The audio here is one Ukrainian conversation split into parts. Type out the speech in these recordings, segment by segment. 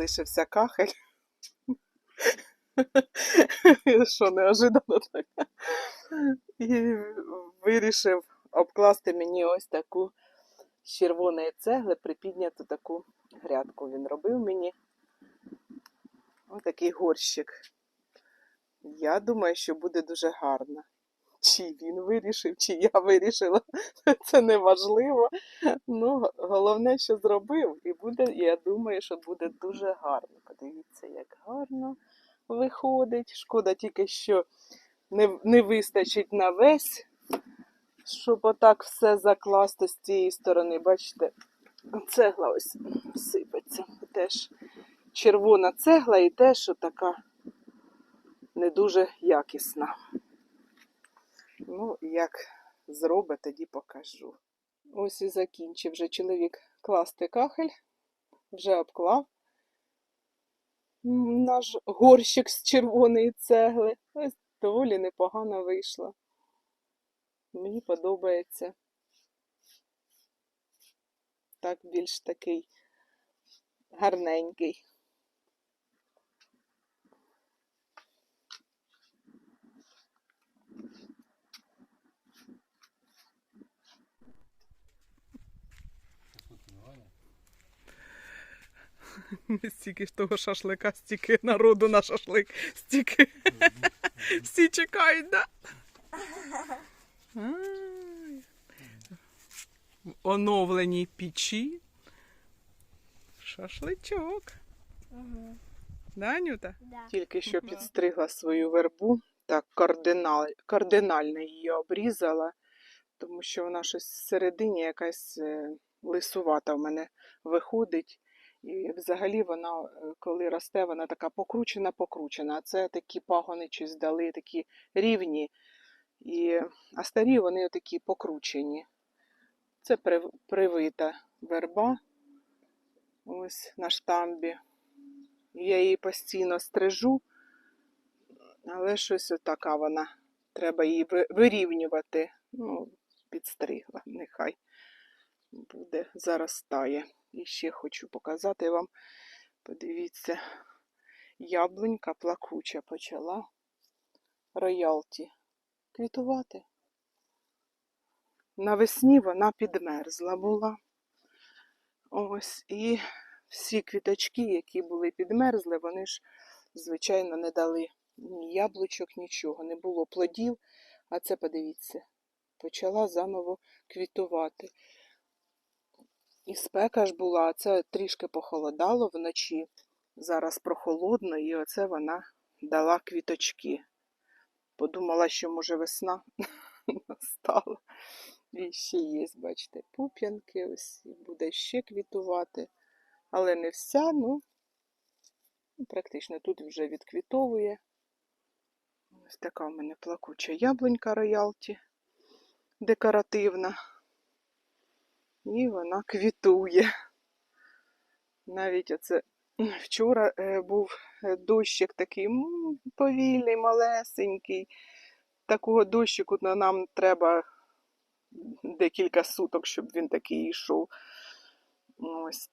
залишився кахель. Що неожиданно таке. І вирішив обкласти мені ось таку з червоної цегли, припідняту таку грядку. Він робив мені. Ось такий горщик. Я думаю, що буде дуже гарно. Чи він вирішив, чи я вирішила, це не важливо. Ну, головне, що зробив, і буде, я думаю, що буде дуже гарно. Подивіться, як гарно виходить. Шкода тільки, що не, не вистачить на весь, щоб отак все закласти з цієї сторони. Бачите, цегла ось сипеться. Теж червона цегла і теж така не дуже якісна. Ну, як зробить, тоді покажу. Ось і закінчив вже чоловік класти кахель, вже обклав наш горщик з червоної цегли. Ось доволі непогано вийшло. Мені подобається. Так більш такий гарненький. Стільки ж того шашлика, стільки народу на шашлик, стільки. Всі чекають, да? Оновленій печі. Шашличок. Угу. Да, Нюта? Да. Тільки що підстригла свою вербу, так кардинал, кардинально її обрізала, тому що вона щось всередині якась е, лисувата в мене виходить. І взагалі вона, е, коли росте, вона така покручена-покручена. А це такі пагони щось дали, такі рівні. І, а старі вони такі покручені. Це привита верба. Ось на штамбі. Я її постійно стрижу, але щось отака вона. Треба її вирівнювати. Ну, підстригла, нехай буде, заростає. І ще хочу показати вам. Подивіться, яблунька плакуча почала роялті квітувати. Навесні вона підмерзла була. Ось і всі квіточки, які були підмерзли, вони ж, звичайно, не дали ні яблучок, нічого, не було плодів. А це, подивіться, почала заново квітувати. І спека ж була, це трішки похолодало вночі. Зараз прохолодно, і оце вона дала квіточки. Подумала, що може весна настала. І ще є, бачите, пуп'янки, ось буде ще квітувати. Але не вся, ну практично тут вже відквітовує. Ось така в мене плакуча яблунька роялті, декоративна. І вона квітує. Навіть оце вчора е, був е, дощик такий повільний, малесенький. Такого дощику нам треба декілька суток, щоб він такий йшов. Ну, Ось,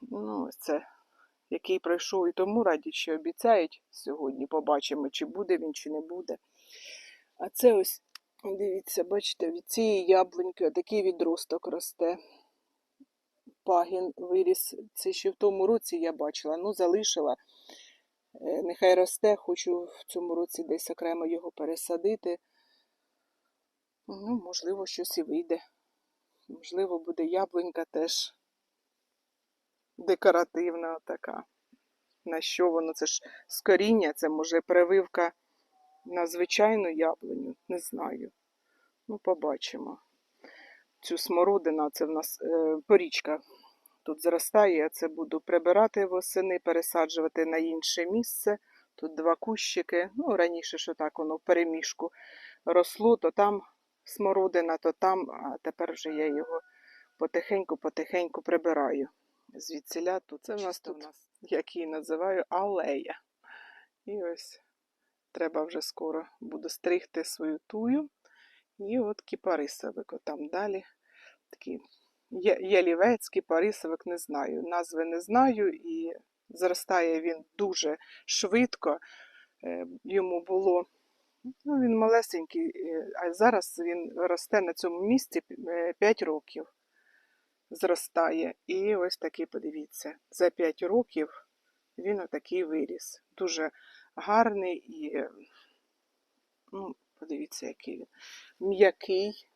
ну, ось це, який пройшов і тому раді, що обіцяють сьогодні. Побачимо, чи буде він, чи не буде. А це ось, дивіться, бачите, від цієї яблуньки такий відросток росте. Пагін виріс. Це ще в тому році я бачила. Ну, залишила. Е, Нехай росте, хочу в цьому році десь окремо його пересадити. Ну, можливо, щось і вийде. Можливо, буде яблунька теж декоративна така. На що воно? Це ж з коріння, це може прививка на звичайну яблуню, не знаю. Ну, побачимо. Цю смородину, це в нас е, порічка тут зростає, я це буду прибирати восени, пересаджувати на інше місце. Тут два кущики. Ну, раніше, що так воно в переміжку росло, то там смородина, то там, а тепер вже я його потихеньку-потихеньку прибираю. Звідсіля тут. Це в нас тут, як її називаю, алея. І ось треба вже скоро буду стригти свою тую. І от кіпарисовик, отам далі. Такий ялівець, кіпарисовик, не знаю. Назви не знаю і Зростає він дуже швидко. Е, Йому було ну, він малесенький, е, а зараз він росте на цьому місці 5 років. Зростає. І ось такий, подивіться, за 5 років він отакий виріс. Дуже гарний і, е, ну, подивіться, який він м'який.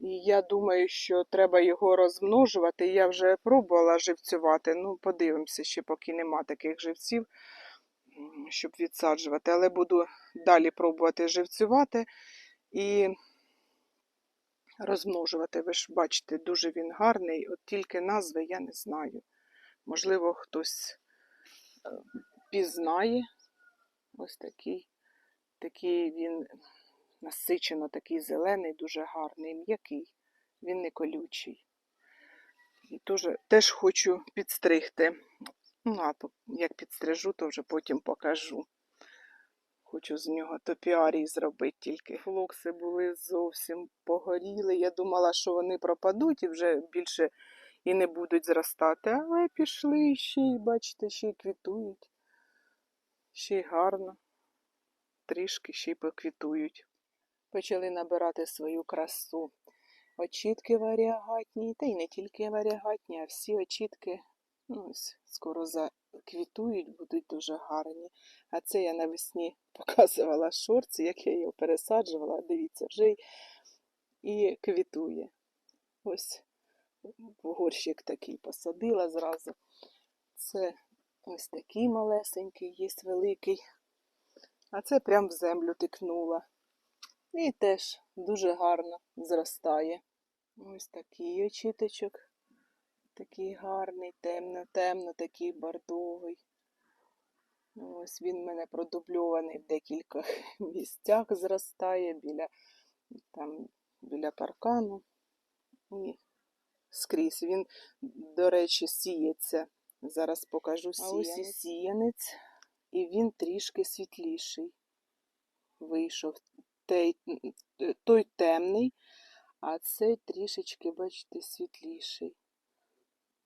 І я думаю, що треба його розмножувати. Я вже пробувала живцювати. Ну, подивимося, ще поки нема таких живців, щоб відсаджувати. Але буду далі пробувати живцювати і розмножувати. Ви ж бачите, дуже він гарний. От тільки назви я не знаю. Можливо, хтось пізнає. Ось такий, такий він насичено такий зелений, дуже гарний, м'який, він не колючий. І теж, теж хочу підстригти. Ну, а по- як підстрижу, то вже потім покажу. Хочу з нього топіарій зробити тільки. Флокси були зовсім погоріли. Я думала, що вони пропадуть і вже більше і не будуть зростати. Але пішли ще й, бачите, ще й квітують. Ще й гарно. Трішки ще й поквітують почали набирати свою красу. Очітки варіагатні, та й не тільки варіагатні, а всі очітки ну, ось, скоро заквітують, будуть дуже гарні. А це я навесні показувала шорці, як я його пересаджувала. Дивіться, вже й і квітує. Ось горщик такий посадила зразу. Це ось такий малесенький, є великий. А це прям в землю тикнула. І теж дуже гарно зростає. Ось такий очіточок. Такий гарний, темно-темно, такий бордовий. Ось він в мене продубльований в декількох місцях зростає біля, там, біля паркану. І скрізь. Він, до речі, сіється. Зараз покажу А ось і сіянець. сіянець. І він трішки світліший. Вийшов той, той темний, а цей трішечки, бачите, світліший.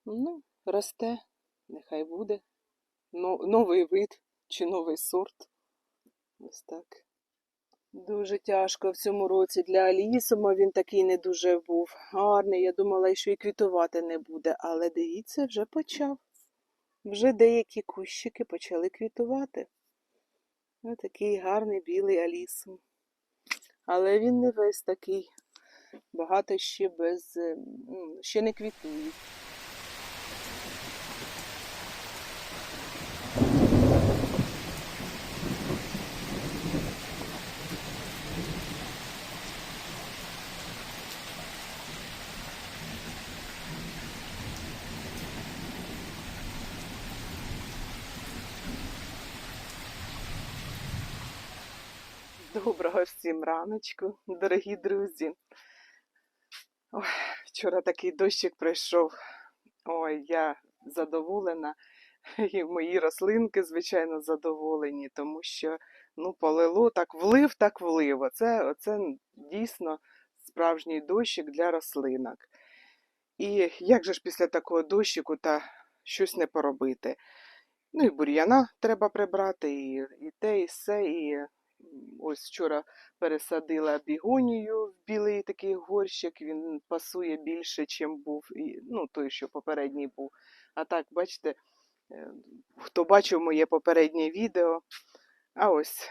Ну, росте, нехай буде. Но, новий вид чи новий сорт. Ось так. Дуже тяжко в цьому році для Алісома він такий не дуже був гарний. Я думала, що і квітувати не буде, але дивіться, вже почав. Вже деякі кущики почали квітувати. Ось такий гарний білий Алісом. Але він не весь такий. Багато ще без. е, ну, ще не квітують. Всім раночку, дорогі друзі. Ой, вчора такий дощик пройшов. Ой, я задоволена. І мої рослинки, звичайно, задоволені, тому що ну, полило так влив, так влив. Оце, оце дійсно справжній дощик для рослинок. І як же ж після такого дощику та щось не поробити? Ну і бур'яна треба прибрати, і, і те, і все, і Ось вчора пересадила бігонію в білий такий горщик. Він пасує більше, чим був, ну, той, що попередній був. А так, бачите, е, хто бачив моє попереднє відео, а ось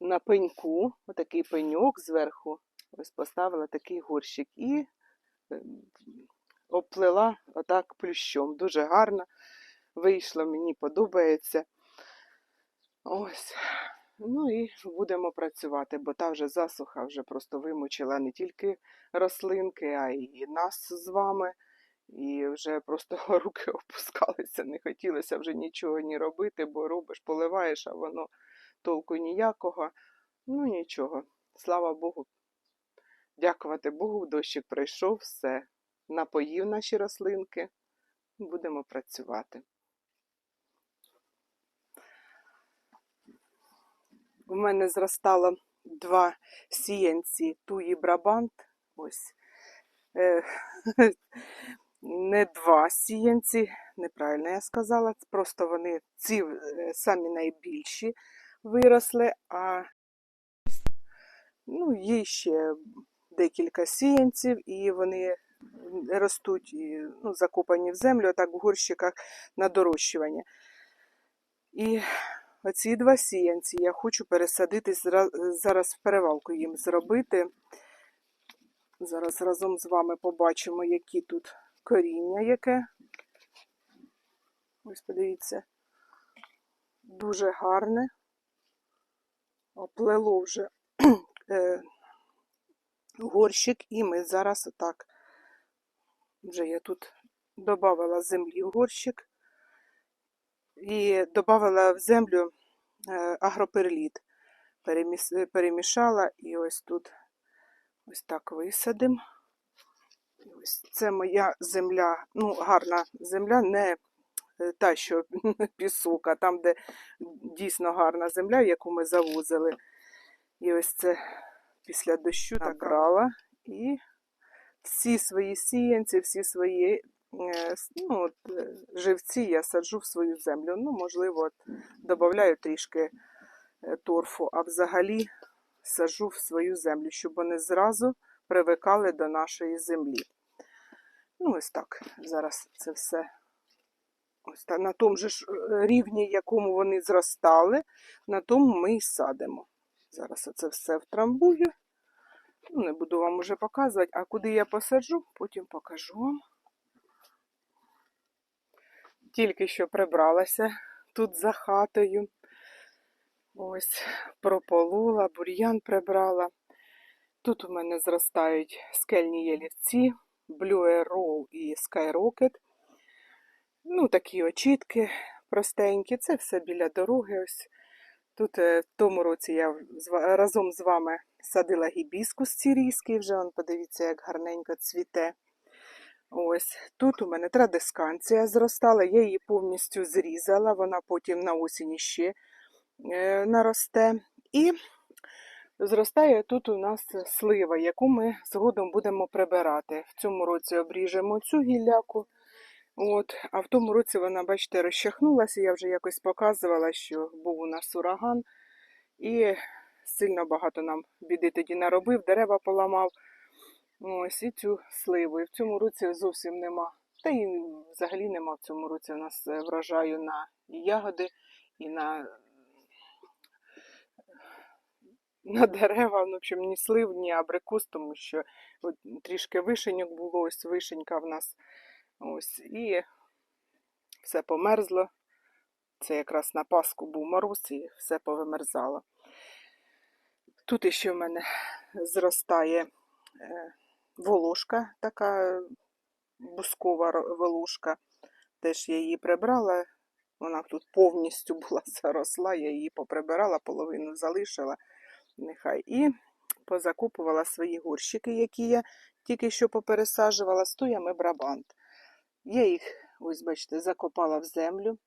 на пеньку, отакий пеньок зверху, ось поставила такий горщик і е, обплела отак плющом. Дуже гарно вийшло, мені подобається. Ось. Ну і будемо працювати, бо та вже засуха вже просто вимучила не тільки рослинки, а й нас з вами. І вже просто руки опускалися, не хотілося вже нічого ні робити, бо робиш, поливаєш, а воно толку ніякого. Ну нічого, слава Богу. Дякувати Богу, дощик пройшов, все. Напоїв наші рослинки. Будемо працювати. У мене зростало два сіянці туї брабант. Ось. Е, не два сіянці, неправильно я сказала, просто вони ці е, самі найбільші виросли, а ну, є ще декілька сіянців, і вони ростуть ну, закопані в землю, отак в горщиках на дорощування. І оці два сіянці я хочу пересадити зараз в перевалку їм зробити. Зараз разом з вами побачимо, які тут коріння яке. Ось подивіться. Дуже гарне. Оплело вже е, горщик, і ми зараз отак. Вже я тут додавала землі в горщик і додавала в землю е, агроперліт. Перемішала і ось тут ось так висадимо. Ось це моя земля, ну, гарна земля, не е, та, що пісок, а там, де дійсно гарна земля, яку ми завозили. І ось це після дощу набрала. І всі свої сіянці, всі свої ну, от, е, живці я саджу в свою землю. Ну, можливо, от, додаю трішки е, торфу, а взагалі саджу в свою землю, щоб вони зразу привикали до нашої землі. Ну, ось так. Зараз це все ось так, на тому ж е, рівні, якому вони зростали, на тому ми і садимо. Зараз це все втрамбую. Ну, не буду вам уже показувати, а куди я посаджу, потім покажу вам. Тільки що прибралася тут за хатою. Ось прополола, бур'ян прибрала. Тут у мене зростають скельні ялівці, Blue Arrow і Skyrocket. Ну, такі очітки простенькі. Це все біля дороги. Ось. Тут е, в тому році я разом з вами садила гібіскус сирійський, вже он, подивіться, як гарненько цвіте. Ось тут у мене традисканція зростала, я її повністю зрізала, вона потім на осінь ще е, наросте. І зростає тут у нас слива, яку ми згодом будемо прибирати. В цьому році обріжемо цю гілляку. От, а в тому році вона, бачите, розчахнулася. Я вже якось показувала, що був у нас ураган, і сильно багато нам біди тоді наробив, дерева поламав. Ось і цю сливу. І в цьому році зовсім нема. Та і взагалі нема в цьому році у нас е, врожаю на ягоди і на, на дерева. Ну, в общем, ні слив, ні абрикос, тому що от, трішки вишеньок було, ось вишенька в нас. Ось, і все померзло. Це якраз на Пасху був мороз і все повимерзало. Тут іще в мене зростає е, волошка, така бускова волошка. Теж я її прибрала. Вона тут повністю була заросла, я її поприбирала, половину залишила. Нехай. І позакупувала свої горщики, які я тільки що попересаджувала з туями брабант. Я їх, ось бачите, закопала в землю,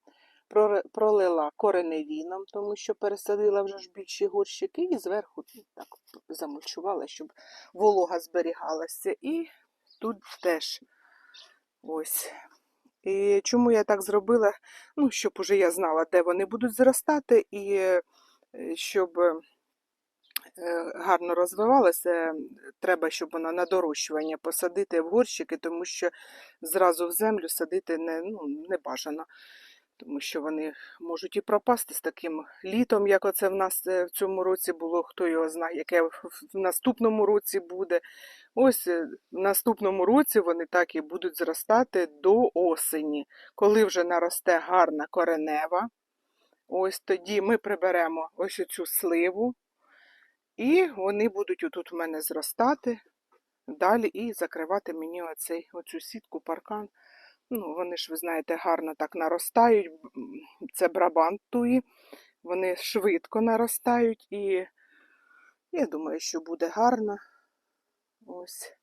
пролила кореневіном, тому що пересадила вже ж більші горщики, і зверху ну, так замульчувала, щоб волога зберігалася. І тут теж ось. І чому я так зробила? Ну, щоб уже я знала, де вони будуть зростати, і е, щоб е, гарно розвивалося, треба, щоб вона на дорощування посадити в горщики, тому що зразу в землю садити не, ну, не бажано. Тому що вони можуть і пропасти з таким літом, як оце в нас е, в цьому році було, хто його знає, яке в наступному році буде. Ось е, в наступному році вони так і будуть зростати до осені, коли вже наросте гарна коренева. Ось тоді ми приберемо ось цю сливу, і вони будуть отут в мене зростати далі і закривати мені оцей, оцю сітку, паркан. Ну, вони ж, ви знаєте, гарно так наростають. Це брабантуї. Вони швидко наростають, і я думаю, що буде гарно. Ось.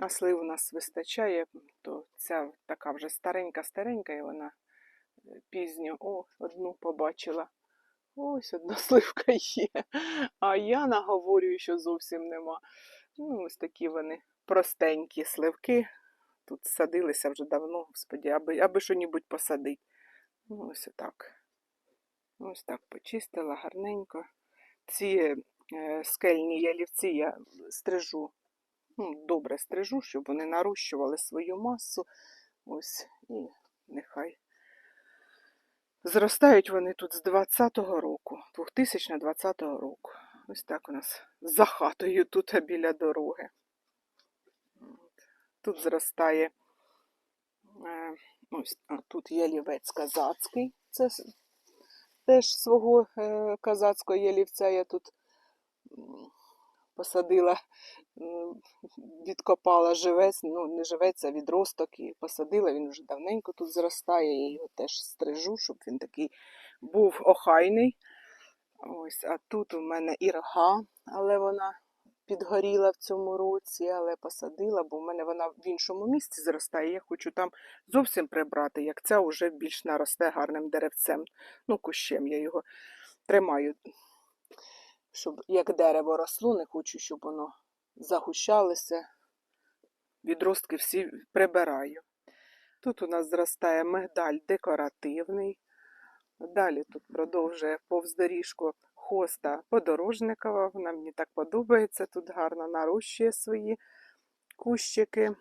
А слив у нас вистачає, то ця така вже старенька-старенька, і вона е, пізньо. О, одну побачила. Ось одна сливка є. А я наговорюю, що зовсім нема. Ну, ось такі вони простенькі сливки. Тут садилися вже давно, господі, аби, аби що-небудь посадити. Ну, ось отак. Ось так почистила гарненько. Ці е, скельні ялівці я стрижу, ну, добре стрижу, щоб вони нарощували свою масу. Ось, і нехай. Зростають вони тут з 20-го року, 2020 року. Ось так у нас за хатою тут біля дороги. Тут зростає е, ось тут ялівець казацький. Це теж свого е, казацького ялівця я тут посадила, відкопала живець, ну не живець, а відросток і посадила. Він вже давненько тут зростає. Я його теж стрижу, щоб він такий був охайний. Ось, а тут у мене ірга, але вона підгоріла в цьому році, але посадила, бо в мене вона в іншому місці зростає. Я хочу там зовсім прибрати, як ця вже більш наросте гарним деревцем. Ну, кущем я його тримаю, щоб як дерево росло, не хочу, щоб воно загущалося. Відростки всі прибираю. Тут у нас зростає мигдаль декоративний. Далі тут продовжує повз доріжку хоста подорожникова. Вона мені так подобається. Тут гарно нарощує свої кущики.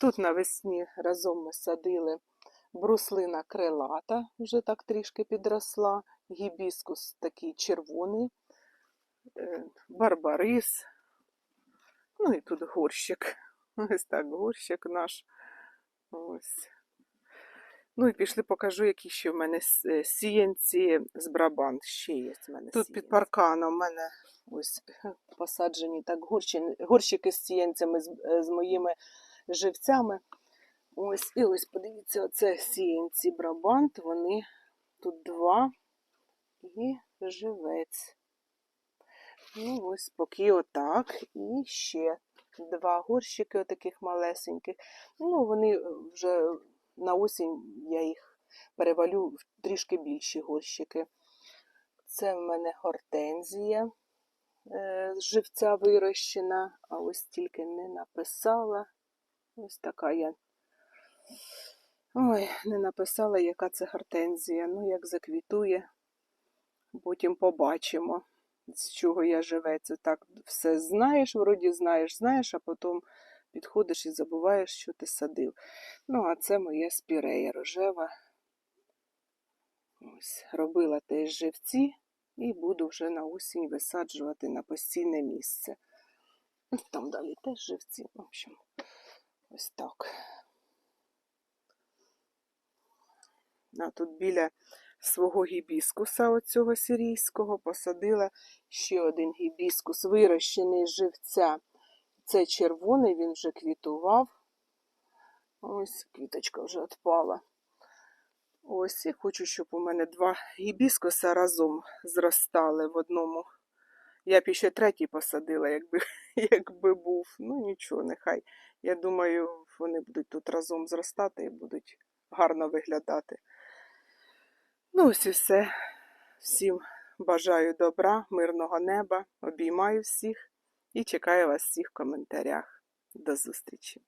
Тут навесні разом ми садили бруслина крилата, вже так трішки підросла, гібіскус такий червоний, е, барбарис. Ну і тут горщик. Ось так горщик наш. Ось. Ну і пішли покажу, які ще в мене е, сіянці з Брабант. Ще є в мене Тут під парканом в мене ось посаджені так горщики з сіянцями, з, е, з моїми живцями. Ось, і ось подивіться, оце сіянці Брабант, вони тут два і живець. Ну, ось поки отак. І ще два горщики отаких малесеньких. Ну, вони вже на осінь я їх перевалю в трішки більші горщики. Це в мене гортензія е, з живця вирощена, а ось тільки не написала. Ось така я. Ой, не написала, яка це гортензія. Ну, як заквітує, потім побачимо, з чого я живе. Це так все знаєш, вроді знаєш, знаєш, а потім підходиш і забуваєш, що ти садив. Ну, а це моя спірея рожева. Ось, робила теж живці і буду вже на осінь висаджувати на постійне місце. Там далі теж живці. В общем, ось так. А тут біля свого гібіскуса, оцього сирійського, посадила ще один гібіскус, вирощений з живця. Це червоний, він вже квітував. Ось квіточка вже відпала. Ось, і хочу, щоб у мене два гібіскуса разом зростали в одному. Я б ще третій посадила, якби, якби був. Ну нічого, нехай. Я думаю, вони будуть тут разом зростати і будуть гарно виглядати. Ну, ось і все. Всім бажаю добра, мирного неба, обіймаю всіх і чекаю вас всіх в коментарях. До зустрічі!